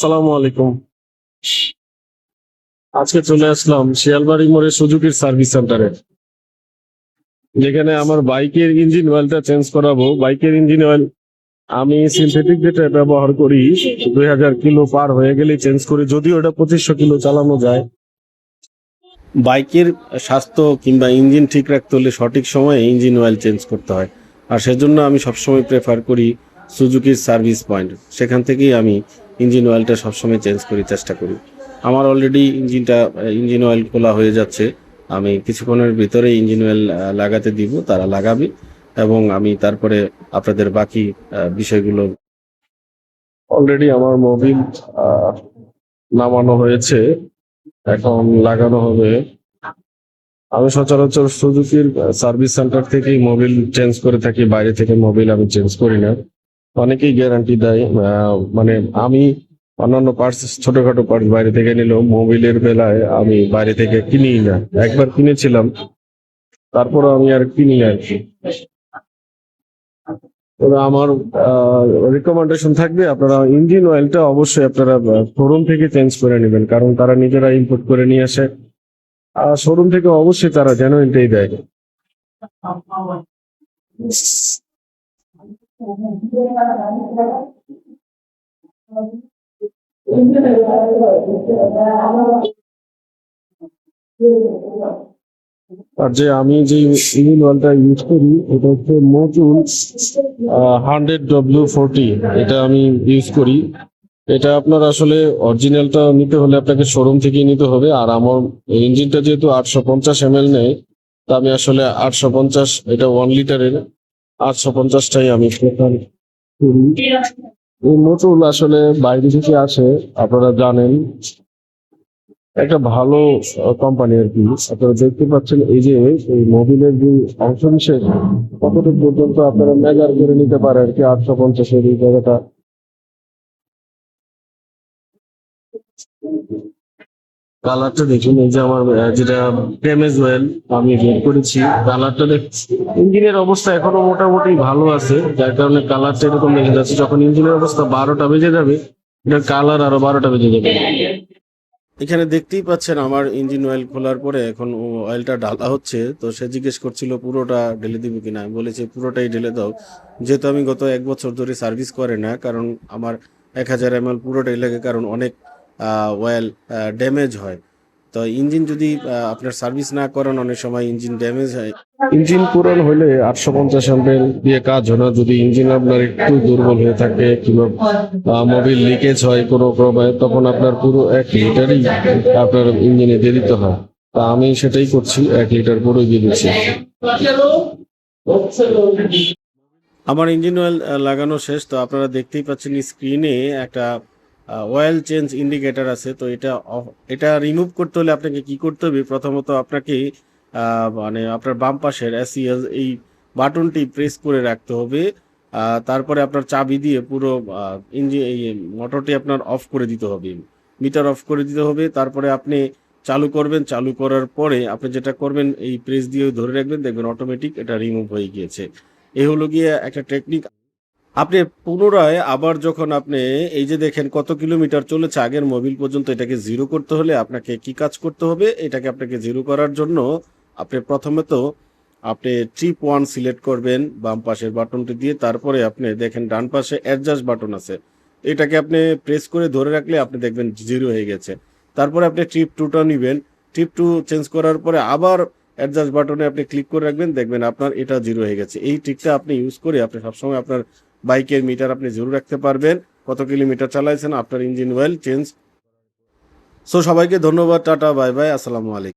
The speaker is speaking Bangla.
সালামু আলাইকুম আজকে চলে আসলাম শিয়ালবাড়ি মোড়ে সুজুকির সার্ভিস সেন্টারে। যেখানে আমার বাইকের ইঞ্জিন অয়েলটা চেঞ্জ করাবো। বাইকের ইঞ্জিন অয়েল আমি সিনথেটিক যেটা ব্যবহার করি, দুই হাজার কিলো পার হয়ে গেলেই চেঞ্জ করি, যদিও এটা পঁচিশশো কিলো চালানো যায়। বাইকের স্বাস্থ্য কিংবা ইঞ্জিন ঠিক রাখতে হলে সঠিক সময়ে ইঞ্জিন অয়েল চেঞ্জ করতে হয়। আর সেজন্য আমি সবসময় প্রেফার করি সুজুকির সার্ভিস পয়েন্ট সেখান থেকেই আমি ইঞ্জিন অয়েলটা সবসময় চেঞ্জ করি চেষ্টা করি। আমার অলরেডি ইঞ্জিনটা ইঞ্জিন অয়েল খোলা হয়ে যাচ্ছে। আমি কিছুক্ষণের ভিতরে ইঞ্জিন অয়েল লাগাতে দিব, তারা লাগাবে। এবং আমি তারপরে আপনাদের বাকি বিষয়গুলো অলরেডি আমার মোবিল নামানো হয়েছে। এখন লাগানো হবে। আমি সচরাচর সুজুকির সার্ভিস সেন্টার থেকেই মোবিল চেঞ্জ করে থাকি। বাইরে থেকে মোবিল আমি চেঞ্জ করি না। অনেকেই গ্যারান্টি দেয় মানে আমি অন্যান্য পার্টস ছোটখাটো পার্টস বাইরে থেকে নিলেও মোবিলের বেলায় আমি বাইরে থেকে কিনি না। একবার কিনেছিলাম তারপরে আমি আর কিনি আর কি। আমার রিকমেন্ডেশন থাকবে, আপনারা ইঞ্জিন অয়েলটা অবশ্যই আপনারা শোরুম থেকে চেঞ্জ করে নেবেন, কারণ তারা নিজেরা ইম্পোর্ট করে নিয়ে আসে। আর শোরুম থেকে অবশ্যই তারা জেনুইনটাই দেয়। আর যে আমি যে ইঞ্জিন ইউজ করি, এটা হচ্ছে মজুল হান্ড্রেড ডব্লিউ ফোরটি এটা আমি ইউজ করি। এটা আপনার আসলে অরিজিনালটা নিতে হলে আপনাকে শোরুম থেকেই নিতে হবে। আর আমার ইঞ্জিনটা যেহেতু আটশো পঞ্চাশ এম এল নেয়, তা আমি আসলে আটশো পঞ্চাশ, এটা ওয়ান লিটারের আটশো পঞ্চাশটাই আমি এই নতুন আসলে বাইরে থেকে আসে, আপনারা জানেন, একটা ভালো কোম্পানি আর কি। আপনারা দেখতে পাচ্ছেন এই যে, এই মোবিলের যে অংশ বিশেষ, কতটুকু পর্যন্ত আপনারা মেজার করে নিতে পারেন আর কি, আটশো পঞ্চাশের এই জায়গাটা? কালারটা দেখুন, এই যে আমার যেটা ড্যামেজ ওয়েল, আমি বের করেছি, কালারটা ইঞ্জিনের অবস্থা এখনও মোটামুটি ভালো আছে, যার কারণে কালারটা এরকম দেখে যাচ্ছে যখন ইঞ্জিনের অবস্থা বারোটা বেজে যাবে এটার কালার আরও বারোটা বেজে যাবে। এখানে দেখতেই পাচ্ছেন আমার ইঞ্জিন অয়েল খোলার পরে এখন অয়েলটা ঢালা হচ্ছে, তো সে জিজ্ঞেস করছিল, পুরোটা ঢেলে দিব কিনা? আমি বলেছি, পুরোটাই ঢেলে দাও। যেহেতু আমি গত এক বছর ধরে সার্ভিস করে না, কারণ আমার এক হাজার এম পুরোটাই লাগে, কারণ অনেক অয়েল ড্যামেজ হয়। তো ইঞ্জিন যদি আপনার সার্ভিস না করেন অনেক সময় ইঞ্জিন ড্যামেজ হয়। ইঞ্জিন পুরান হলে আটশো পঞ্চাশ অ্যাম্পের দিয়ে কাজ হয় না। যদি ইঞ্জিন আপনার একটু দুর্বল হয়ে থাকে কিংবা মোবিল লিকেজ হয় কোনো ক্রমে তখন আপনার পুরো এক লিটারই আপনার ইঞ্জিনে দিয়ে দিতে হয়। তা আমি সেটাই করছি এক লিটার পুরো দিয়ে দিচ্ছি। আমার ইঞ্জিন অয়েল লাগানো শেষ। তো আপনারা দেখতেই পাচ্ছেন স্ক্রিনে একটা অয়েল চেঞ্জ ইন্ডিকেটার আছে, তো এটা এটা রিমুভ করতে হলে আপনাকে কি করতে হবে? প্রথমত আপনাকে মানে আপনার বাম পাশের এসিএস এই বাটনটি প্রেস করে রাখতে হবে। তারপরে আপনার চাবি দিয়ে পুরো ইঞ্জিন এই মোটরটি আপনার অফ করে দিতে হবে। মিটার অফ করে দিতে হবে। তারপরে আপনি চালু করবেন। চালু করার পরে আপনি যেটা করবেন, এই প্রেস দিয়ে ধরে রাখবেন। দেখবেন অটোমেটিক এটা রিমুভ হয়ে গিয়েছে। এ হলো গিয়ে একটা টেকনিক আপনি পুনরায় আবার যখন আপনি এই যে দেখেন কত কিলোমিটার চলেছে আগের মোবিল পর্যন্ত, এটাকে জিরো করতে হলে আপনাকে কি কাজ করতে হবে? এটাকে আপনাকে জিরো করার জন্য আপনি প্রথমে তো আপনি ট্রিপ ওয়ান সিলেক্ট করবেন, বাম পাশের বাটনটি দিয়ে তারপরে আপনি দেখেন ডান পাশে অ্যাডজাস্ট বাটন আছে। এটাকে আপনি প্রেস করে ধরে রাখলে আপনি দেখবেন জিরো হয়ে গেছে। তারপরে আপনি ট্রিপ টুটা নেবেন। ট্রিপ টু চেঞ্জ করার পরে আবার অ্যাডজাস্ট বাটনে আপনি ক্লিক করে রাখবেন, দেখবেন আপনার এটা জিরো হয়ে গেছে। এই ট্রিকটা আপনি ইউজ করে আপনি সবসময় আপনার বাইকের মিটার আপনি জরুর রাখতে পারবেন। কত কিলোমিটার চালাইছেন, আপনার ইঞ্জিন অয়েল চেঞ্জ সো সবাইকে ধন্যবাদ, টাটা বাই বাই আসসালামু আলাইকুম।